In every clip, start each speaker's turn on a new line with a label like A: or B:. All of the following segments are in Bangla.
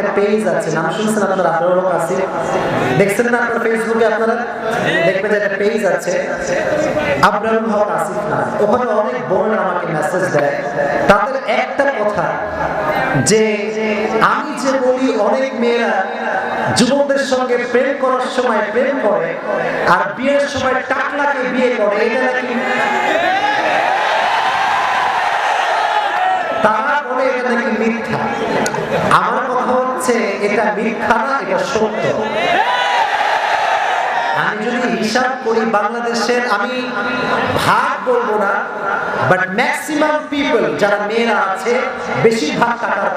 A: একটা পেজ আছে, নাম শুনছেন আপনারা? হক আসিফ দেখছেন না আপনার ফেসবুকে আপনারা? দেখবেন একটা পেজ আছে। হক আসিফ না ওখানে অনেক বোন আমাকে মেসেজ দেয়। তাদের একটা কথা, যে আমি যে বলি, অনেক মেয়েরা যুবকদের সঙ্গে প্রেম করার সময় প্রেম করে, আর বিয়ের সময় টাকলাকে বিয়ে করে, এটা নাকি? তারা বলে এটা নাকি মিথ্যা? আমার কথা হচ্ছে, এটা মিথ্যা না, এটা সত্য। আমি যদি হিসাব করি বাংলাদেশের, আমি ভাগ বলব না বাট ম্যাক্সিমাম পিপল যারা মেয়েরা আছে, বেশিরভাগ টাকার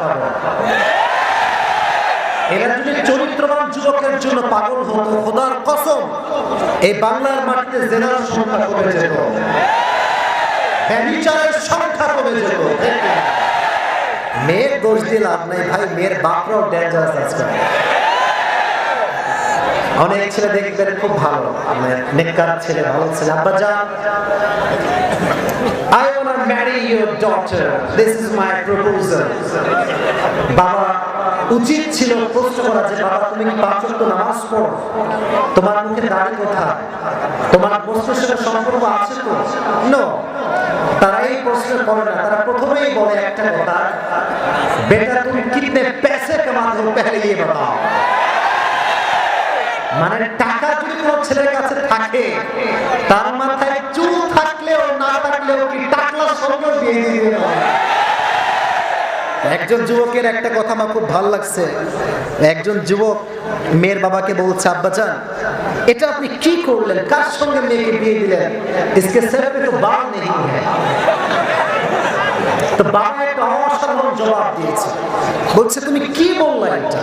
A: এরা যদি চরিত্রবান যুবকের জন্য পাগল হতো, খোদার কসম, এই বাংলার মাটিতে জেনার সংখ্যা কমে যেত। ব্যবিচারের সংখ্যা কমে যেত। মেয়ের দোষ দিয়ে লাভ নাই। ভাই, মেয়ের বাপরাও ডেঞ্জারাস আজকাল। অনেক ছেলে দেখবেন খুব ভালো। নেককার ছেলে, ভালো ছেলে। আব্বা, যা। Want to marry your daughter. This is my proposal. বাবা, উচিত ছিল প্রশ্ন করা যে, বাবা, তুমি পাঁচ ওয়াক্ত নামাজ পড়ো? তোমার মুখে দাড়ি কোথায়? তোমার প্রশ্নের সাথে সম্পর্ক আছে তো? নো তারা এই প্রশ্ন করে না তারা প্রথমেই বলে একটা কথা বেটা তুমি কিতনে पैसे कमाते हो पहले ये बताओ মানে টাকা যদি কোনো ছেলের কাছে থাকে তার মাথায় চুল থাকলেও না থাকলেও কি টাকলা সঙ্গে দিয়ে দিবে না। একজন যুবকের একটা কথা আমার খুব ভালো লাগছে একজন যুবক মেয়ের বাবাকে বলছে আব্বাজান এটা আপনি কি করলেন কার সঙ্গে মেয়েকে বিয়ে দিলেন ইসকে সর পে তো বাল নেই হ্যায় তো বাবা একটা অসাধারণ জবাব দিয়েছে বলছে তুমি কি বললা এটা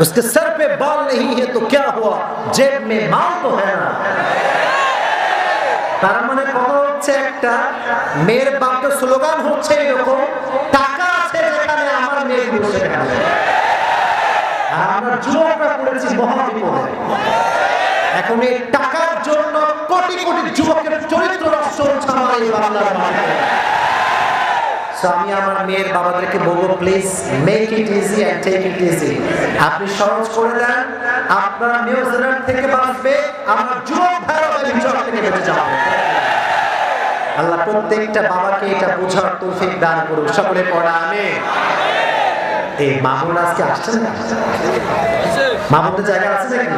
A: उसके सर पे बाल नहीं है तो क्या हुआ जेब में माल तो है ना তার মানে কথা হচ্ছে একটা মেয়ের বাপকে স্লোগান হচ্ছে এরকম এখন এই টাকার জন্য কোটি কোটি যুবকের চরিত্র বাংলার So, আমি আমার মেয়ের বাবাদেরকে বলব please make it easy and take it easy আপনি সহজ করে দেন আপনার নিউজিল্যান্ড থেকে বাঁচবে আমার যুবক ভাইরা বিচার থেকে বেঁচে যাবে। আল্লাহ প্রত্যেকটা বাবাকে এটা বোঝার তৌফিক দান করুন সকলে পড়া আমি এই মামুন আজকে জায়গা আছে নাকি?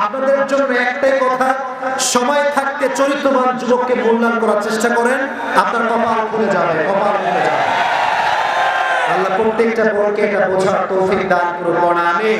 A: আপনাদের জন্য একটাই কথা, সময় থাকতে চরিত্রবান যুবককে মূল্যায়ন করার চেষ্টা করেন, আপনার কপাল খুলে যাবে, কপাল খুলে যাবে। আল্লাহ প্রত্যেকটা বোনকে এটা বোঝার তৌফিক দান করুন। আমি